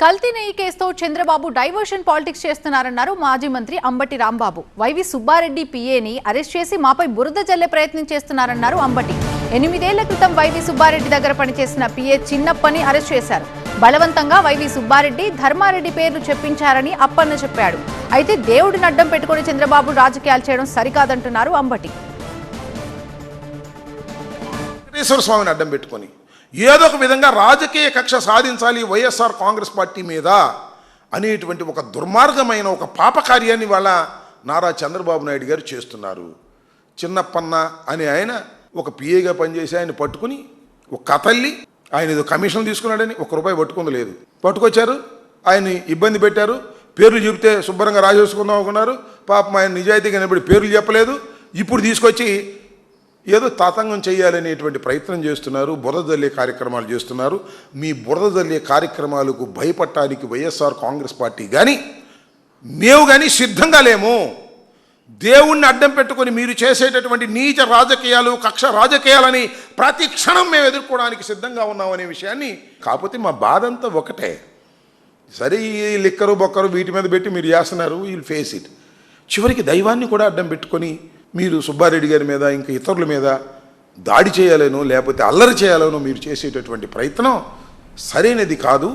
కల్తీ నెయ్యి కేసుతో చంద్రబాబు డైవర్షన్ పాలిటిక్స్ చేస్తున్నారన్నారు మాజీ మంత్రి అంబటి రాంబాబు. వైవి సుబ్బారెడ్డి పిఏని అరెస్ట్ చేసి మాపై బురద జల్లే ప్రయత్నం చేస్తున్నారన్నారు అంబటి. ఎనిమిదేళ్ళ క్రితం వైవి సుబ్బారెడ్డి దగ్గర పనిచేసిన పిఏ చిన్నప్పని అరెస్ట్ చేశారు. బలవంతంగా వైవి సుబ్బారెడ్డి ధర్మారెడ్డి పేర్లు చెప్పించారని అప్పన్న చెప్పాడు. అయితే దేవుడిని అడ్డం పెట్టుకుని చంద్రబాబు రాజకీయాలు చేయడం సరికాదంటున్నారు అంబటి. స్వామిని అడ్డం పెట్టుకొని ఏదో ఒక విధంగా రాజకీయ కక్ష సాధించాలి వైఎస్ఆర్ కాంగ్రెస్ పార్టీ మీద అనేటువంటి ఒక దుర్మార్గమైన ఒక పాపకార్యాన్ని వాళ్ళ నారా చంద్రబాబు నాయుడు గారు చేస్తున్నారు. చిన్నప్పన్న అని ఆయన ఒక పిఏగా పనిచేసి ఆయన పట్టుకుని ఒక కథల్లి ఆయన ఏదో కమిషన్ తీసుకున్నాడని ఒక రూపాయి పట్టుకుంది లేదు. పట్టుకొచ్చారు ఆయన్ని ఇబ్బంది పెట్టారు పేర్లు చెబితే శుభ్రంగా రాజేసుకుందాం అనుకున్నారు. పాపం ఆయన నిజాయితీగా నిలబడి పేర్లు చెప్పలేదు. ఇప్పుడు తీసుకొచ్చి ఏదో తాతంగం చేయాలనేటువంటి ప్రయత్నం చేస్తున్నారు బురదల్లే కార్యక్రమాలు చేస్తున్నారు. మీ బురదల్లే కార్యక్రమాలకు భయపడటానికి వైఎస్ఆర్ కాంగ్రెస్ పార్టీ కానీ మేము కానీ సిద్ధంగా లేము. దేవుణ్ణి అడ్డం పెట్టుకొని మీరు చేసేటటువంటి నీచ రాజకీయాలు కక్ష రాజకీయాలని ప్రతి క్షణం మేము ఎదుర్కోవడానికి సిద్ధంగా ఉన్నామనే విషయాన్ని కాకపోతే మా బాధ అంతా ఒకటే. సరే ఈ లిక్కరు బొక్కరు వీటి మీద పెట్టి మీరు చేస్తున్నారు వీల్ ఫేస్ ఇట్ చివరికి దైవాన్ని కూడా అడ్డం పెట్టుకొని మీరు సుబ్బారెడ్డి గారి మీద ఇంకా ఇతరుల మీద దాడి చేయాలనో లేకపోతే అల్లరి చేయాలనో మీరు చేసేటటువంటి ప్రయత్నం సరైనది కాదు.